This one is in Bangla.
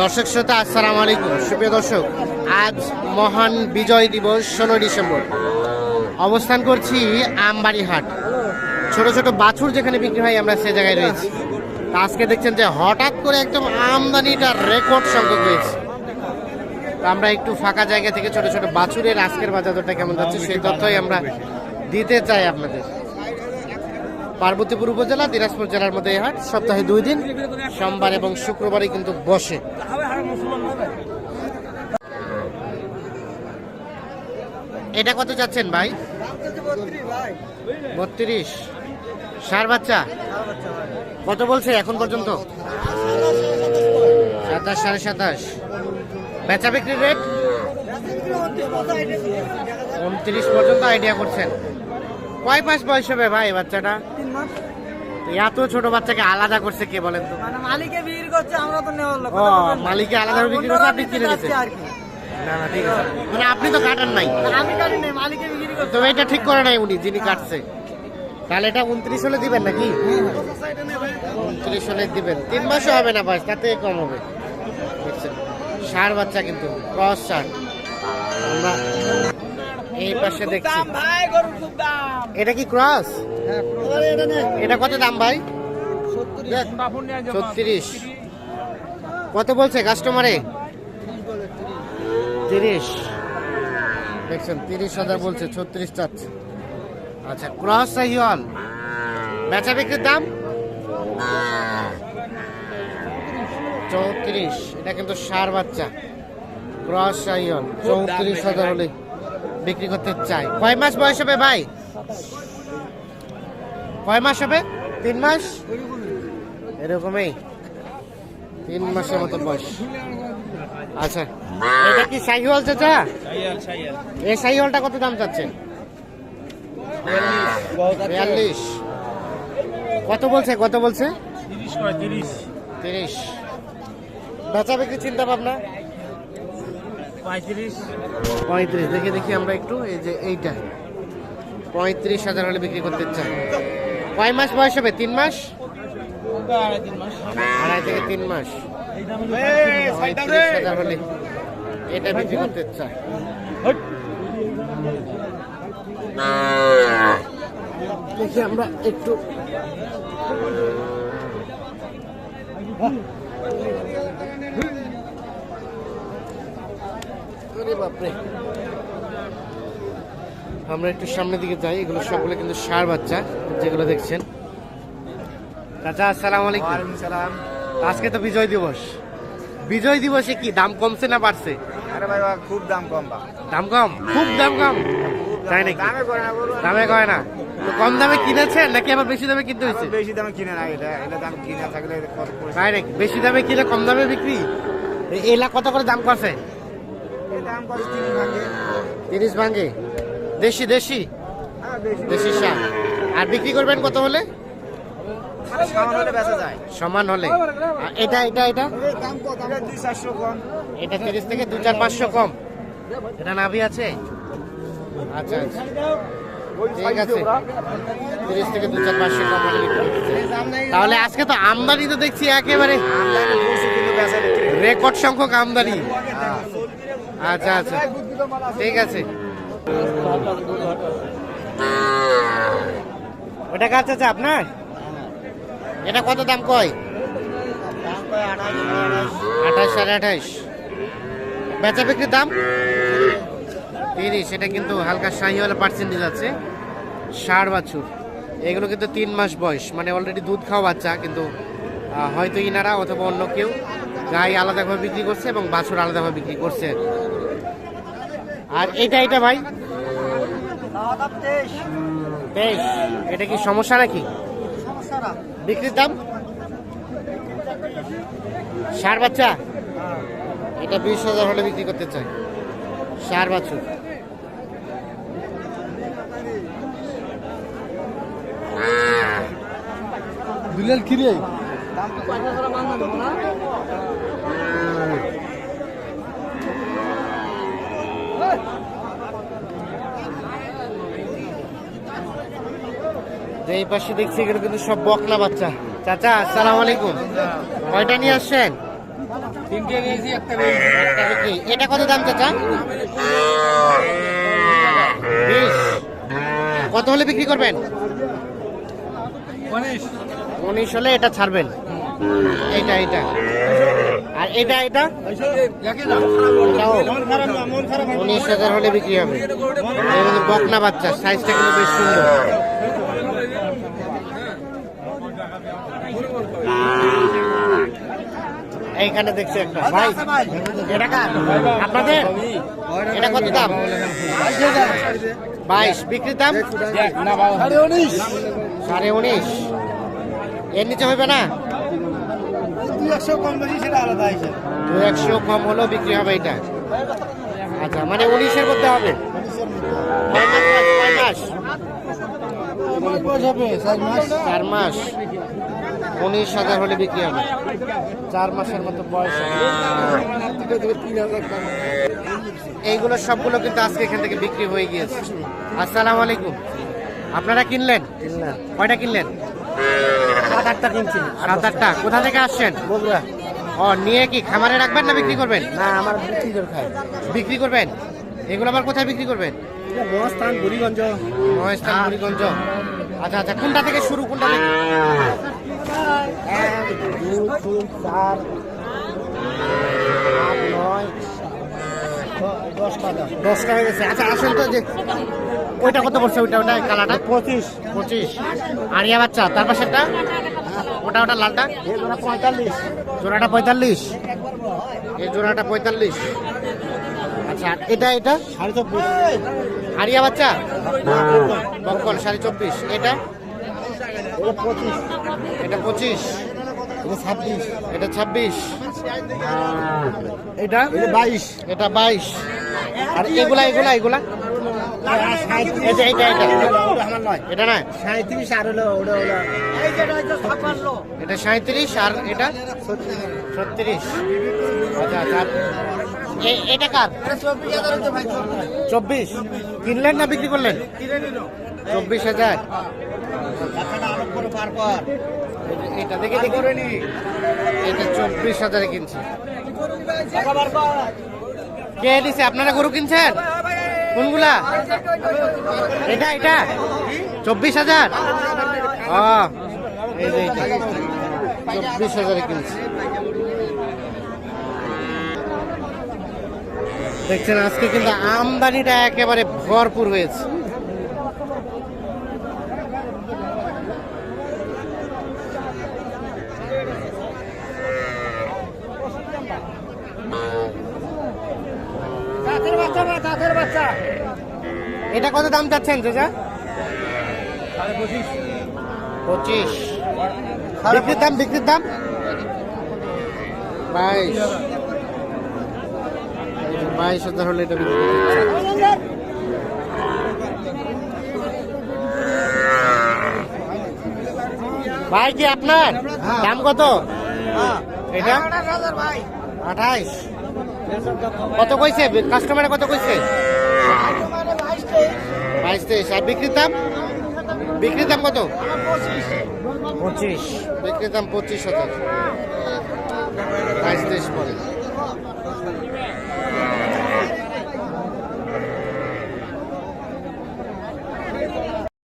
দর্শক শ্রোতা, আসসালামু আলাইকুম। সুপ্রিয় দর্শক, আজ মহান বিজয় দিবস ষোলোই ডিসেম্বর। অবস্থান করছি আমবাড়ি হাট ছোট ছোট বাছুর যেখানে বিক্রি হয়, আমরা সে জায়গায় রয়েছি। আজকে দেখছেন যে হঠাৎ করে একদম আমদানিটা রেকর্ড সংখ্যক হয়েছে। আমরা একটু ফাঁকা জায়গা থেকে ছোট ছোট বাছুরের আজকের বাজারটা কেমন যাচ্ছে, সেই তথ্যই আমরা দিতে চাই আপনাদের। পার্বতীপুর উপজেলা দিনাজপুর জেলার মধ্যে এই হাট সপ্তাহে দুই দিন সোমবার এবং শুক্রবারই কিন্তু বসে। এটা কত যাচ্ছেন ভাই? বত্রিশ। সার বাচ্চা? কত বলছে এখন পর্যন্ত? সাতাশ সাড়ে সাতাশ। বেচা বিক্রির রেট উনত্রিশ পর্যন্ত আইডিয়া করছেন। কয় মাস বয়স হবে ভাই বাচ্চাটা? এত ছোট বাচ্চাকে আলাদা করছে কে বলেন তো? মানে মালিকে বিক্রি করছে আমরা তো নেওয়ার লোক। ও মালিকে আলাদা বিক্রি করছে আপনি কিনে নিচ্ছেন না না ঠিক আছে। মানে আপনি তো কাটান নাই। আমি কাটি নেই মালিকে বিক্রি করছে। তবে এটা ঠিক করে নাই উনি যিনি কাটছে। তাহলে এটা উনত্রিশ হলে দিবেন নাকি? উনত্রিশ হলে দিবেন। তিন মাসও হবে না তাতে কম হবে। সার বাচ্চা কিন্তু ক্রস সার আমরা এই পাশে দেখছি। ভাই গরুর খুব দাম। এটা কি ক্রস? এটা কত দাম ভাই? ছত্রিশ। কত বলছে কাস্টমারে? তিরিশ। দেখছেন তিরিশ হাজার বলছে ছত্রিশ চাচ্ছে। আচ্ছা ক্রস সাইওয়াল বেচা বিক্রির দাম? চৌত্রিশ। এটা কিন্তু সার বাচ্চা। ক্রস সাইওয়াল চৌত্রিশ হাজার হলে বিক্রি করতে চাই। কয় মাস বয়স হবে ভাই? কয় মাস হবে? তিন মাস? এরকমই। তিন মাসের মতো বয়স। আচ্ছা এটা কি সাইহল চাচা? এই সাইহলটা কত দাম চাচ্ছেন? বিয়াল্লিশ। কত বলছে? কত বলছে? তিরিশ। বেচা বিক্রি চিন্তা ভাবনা? পঁয়ত্রিশ। দেখে দেখি আমরা একটু এই যে এইটা। পঁয়ত্রিশ হাজার হলে বিক্রি করতে চাই। কয় মাস বয়স হবে? তিন মাস? আড়াই তিন মাস। আড়াই থেকে তিন মাস। পঁয়ত্রিশ হাজার হলে এটা বিক্রি করতে চাই। দেখি আমরা একটু আরে বাপরে। আমরা একটু সামনের দিকে যাই এগুলো সবগুলো কিন্তু সার বাচ্চা যেগুলো দেখছেন। চাচা আসসালামু আলাইকুম। সালাম। আজকে তো বিজয় দিবস। বিজয় দিবসে কি দাম কমছে না বাড়ছে? আরে ভাই খুব দাম কম দাম কম? খুব দাম কম? তাই নাকি? দামে কয় না কম দামে কিনেছেন নাকি আবার বেশি দামে কিনতে হয়েছে? বেশি দামে কিনে না এটা এটা দাম কিনে থাকলে তাই নাকি? বেশি দামে কিনে কম দামে বিক্রি? এলা কত করে দাম করছে? দাম কত? তিরিশ ভাঙ্গে দেশি দেশি? হ্যাঁ দেশি। শাক আর বিক্রি করবেন কত হলে? মানে সামান হলে। এটা এটা এটা? এটা তিরিশ থেকে দু চার পাঁচশো কম। এটা নাভি আছে? আচ্ছা আচ্ছা। ঠিক আছে। তিরিশ থেকে দু চার পাঁচশো কম। তাহলে আজকে তো আমদানি তো দেখছি একেবারে রেকর্ড সংখ্যক আমদানি। আচ্ছা আচ্ছা। ঠিক আছে। ওটা কাজ আছে আপনার? এটা কত দাম কয়? আঠাশ সাড়ে আঠাশ। বেচা বিক্রির দাম? তিরিশ, এটা কিন্তু হালকা শাহিওয়ালা পার্সেন্টেজ আছে। ষাট বাছুর। এগুলো কিন্তু তিন মাস বয়স। মানে অলরেডি দুধ খাওয়া বাচ্চা, কিন্তু হয়তো ইনারা অথবা অন্য কেউ গাই আলাদাভাবে বিক্রি করছে এবং বাছুর আলাদাভাবে বিক্রি করছে। আর এটা এটা ভাই? বেশ এটা কি সমস্যা নাকি? বিক্রির দাম? ষাট বাচ্চা? এটা বিশ হাজার হলে বিক্রি করতে চাই। ষাট বাছুর। দুলাল কিরে যে এই পাশে দেখছি এগুলো কিন্তু সব বকলা বাচ্চা। চাচা আসসালামু আলাইকুম। কয়টা নিয়ে আসছেন? এটা কত দাম চাচা? কত হলে বিক্রি করবেন? উনিশ উনিশ হলে এটা ছাড়বেন। এইটা এইটা। আর এটা এটা? উনিশ হাজার হলে বিক্রি হবে। বকনা বাচ্চা সাইজটা কিন্তু বেশ সুন্দর। এইখানে দেখছি একটা। ভাই এটা কার? আপনাদের? এটা কত দাম? বাইশ। বিক্রির দাম? সাড়ে উনিশ। এর নিচে হবে না? একশো কম বেশি সেটা আলাদা হিসেবে দু একশো কম হলেও বিক্রি হবে এটা। আচ্ছা মানে উনিশের মধ্যে হবে? চার মাস। চার মাস। উনিশ হাজার হলে বিক্রি হবে। চার মাসের মতো বয়স এইগুলো সবগুলো কিন্তু আজকে এখান থেকে বিক্রি হয়ে গিয়েছে। আসসালামু আলাইকুম। আপনারা কিনলেন? কয়টা কিনলেন? সাত আটটা কিনছি। সাত আটটা কোথা থেকে আসছেন? বগুড়া। ও নিয়ে কি খামারে রাখবেন না বিক্রি করবেন? না আমার বিক্রি করে খাই। বিক্রি করবেন? এগুলো আবার কোথায় বিক্রি করবেন? মহাস্থান বুড়িগঞ্জ। মহেশখান মুড়িগঞ্জ আচ্ছা আচ্ছা কোনটা থেকে শুরু কোনটা থেকে? এক দুই তিন চার আট নয় দশ টাকা। দশটা গেছে। আচ্ছা আসেন তো যে ওইটা কত পড়ছে? ওইটা ওটা কালারটা? পঁচিশ। পঁচিশ। আরিয়া বাচ্চা তার পাশেরটা? ওটা ওটা লালটা? পঁয়তাল্লিশ। জোড়াটা পঁয়তাল্লিশ। এই জোড়াটা পঁয়তাল্লিশ। আচ্ছা আর এটা এটা? সাড়ে চব্বিশ। আরিয়া বাচ্চা? বকন সাড়ে চব্বিশ। এটা? পঁচিশ। এটা পঁচিশ। এটা ছাব্বিশ। এটা ছাব্বিশ। এটা বাইশ। এটা বাইশ। আর এগুলা এগুলা এগুলা? এটা না আর হলো এটা আর এটা? ছত্রিশ। আচ্ছা আচ্ছা। চব্বিশ। কিনলেন না বিক্রি করলেন? চব্বিশ হাজার। এটা- দেখে। এটা চব্বিশ হাজারে কিনছে। কে দিছে? আপনারা গরু কিনছেন? কোনগুলা? এটা এটা? চব্বিশ হাজার? চব্বিশ হাজার কিনছে। দেখছেন, আজকে কিন্তু আমদানিটা একেবারে ভরপুর হয়েছে। এটা কত দাম চাচ্ছেন চাচা? পঁচিশ। বিক্রির দাম বিক্রির দাম? বাইশ। বাইশ হাজার হলে এটা বিক্রি ভাই কি আপনার? দাম কত? এটা? আঠাইশ কত কইছে? কাস্টমারে কত কইছে? বাইশ তেইশ। আর বিক্রির দাম? বিক্রির দাম কত? পঁচিশ। বিক্রির দাম পঁচিশ হাজার। বাইশ তেইশ পরে